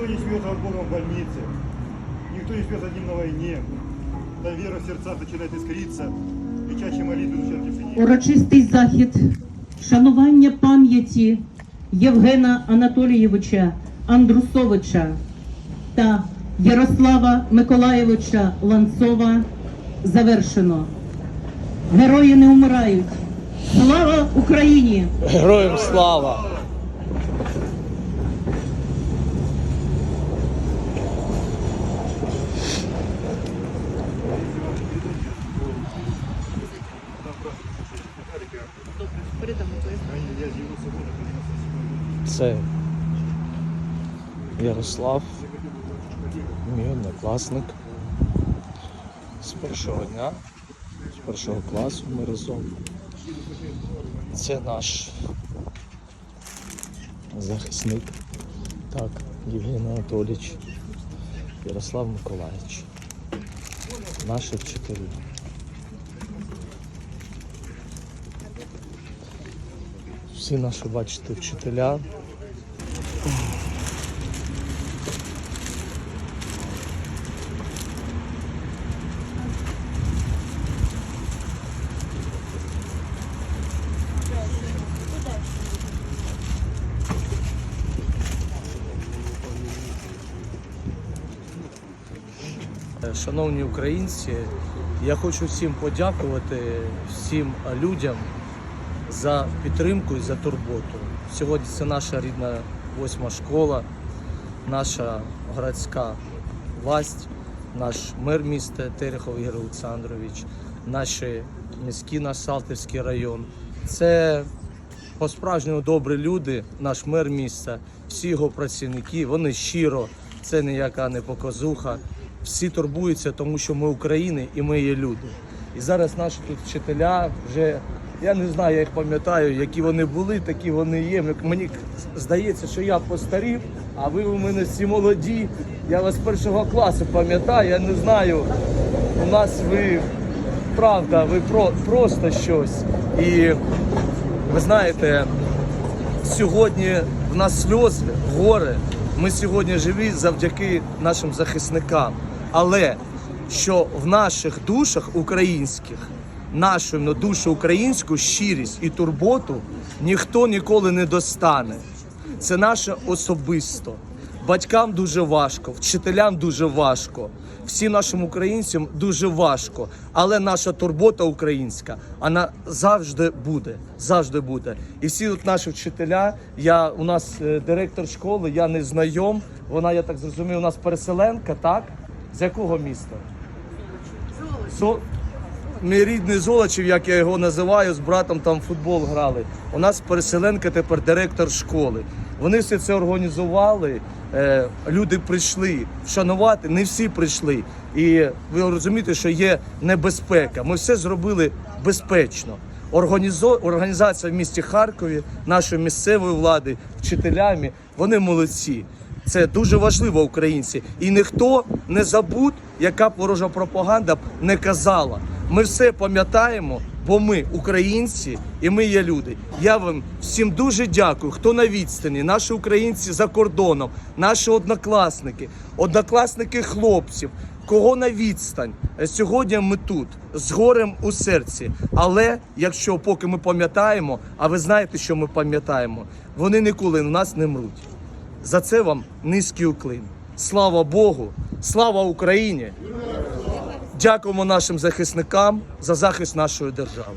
Никто не от Бога в больнице. Никто не смеется один на войне. Та вера в сердцах начинает искриться. И чаще молитвы звучат в тишине. урочистий захід шанування пам'яті Євгена Анатолійовича Андрусовича та Ярослава Миколаєвича Ланцова завершено. Герої не вмирають. Слава Україні! Героям слава! Це Ярослав, мій однокласник. З першого дня, з першого класу ми разом. Це наш захисник. Так, Євген Анатолійович, Ярослав Миколаївич. Наші вчителі. Всі наші, бачите, вчителя. Шановні українці, я хочу всім подякувати всім людям за підтримку і за турботу. Сьогодні це наша рідна восьма школа, наша городська власть, наш мер міста Терехов Ігор Олександрович, наші міський наш Салтівський район. Це по-справжньому добрі люди, наш мер міста, всі його працівники, вони щиро, це ніяка не показуха. Всі турбуються, тому що ми України і ми є люди. І зараз наші тут вчителя вже, я не знаю, я їх пам'ятаю, які вони були, такі вони є. Мені здається, що я постарів, а ви у мене всі молоді. Я вас першого класу пам'ятаю, я не знаю. У нас ви правда, ви про, просто щось. І ви знаєте, сьогодні в нас сльози, горе. Ми сьогодні живі завдяки нашим захисникам. Але що в наших душах українських, нашу ну, душу українську щирість і турботу ніхто ніколи не достане. Це наше особисто. Батькам дуже важко, вчителям дуже важко, всім нашим українцям дуже важко. Але наша турбота українська, вона завжди буде. Завжди буде. І всі тут наші вчителя. Я у нас е, директор школи, я не знайом. Вона, я так зрозумів, у нас переселенка, так? З якого міста? Со... Мій рідний Золочів, як я його називаю, з братом там футбол грали. У нас переселенка тепер директор школи. Вони все це організували. Е, люди прийшли вшанувати, не всі прийшли. І ви розумієте, що є небезпека. Ми все зробили безпечно. Організо... Організація в місті Харкові, нашої місцевої влади, вчителями, вони молодці. Це дуже важливо, українці. І ніхто не забудь, яка ворожа пропаганда б не казала. Ми все пам'ятаємо, бо ми українці і ми є люди. Я вам всім дуже дякую, хто на відстані, наші українці за кордоном, наші однокласники, однокласники хлопців. Кого на відстань сьогодні ми тут з горем у серці. Але якщо поки ми пам'ятаємо, а ви знаєте, що ми пам'ятаємо, вони ніколи на нас не мруть. За це вам низький уклин. Слава Богу, слава Україні! Дякуємо нашим захисникам за захист нашої держави.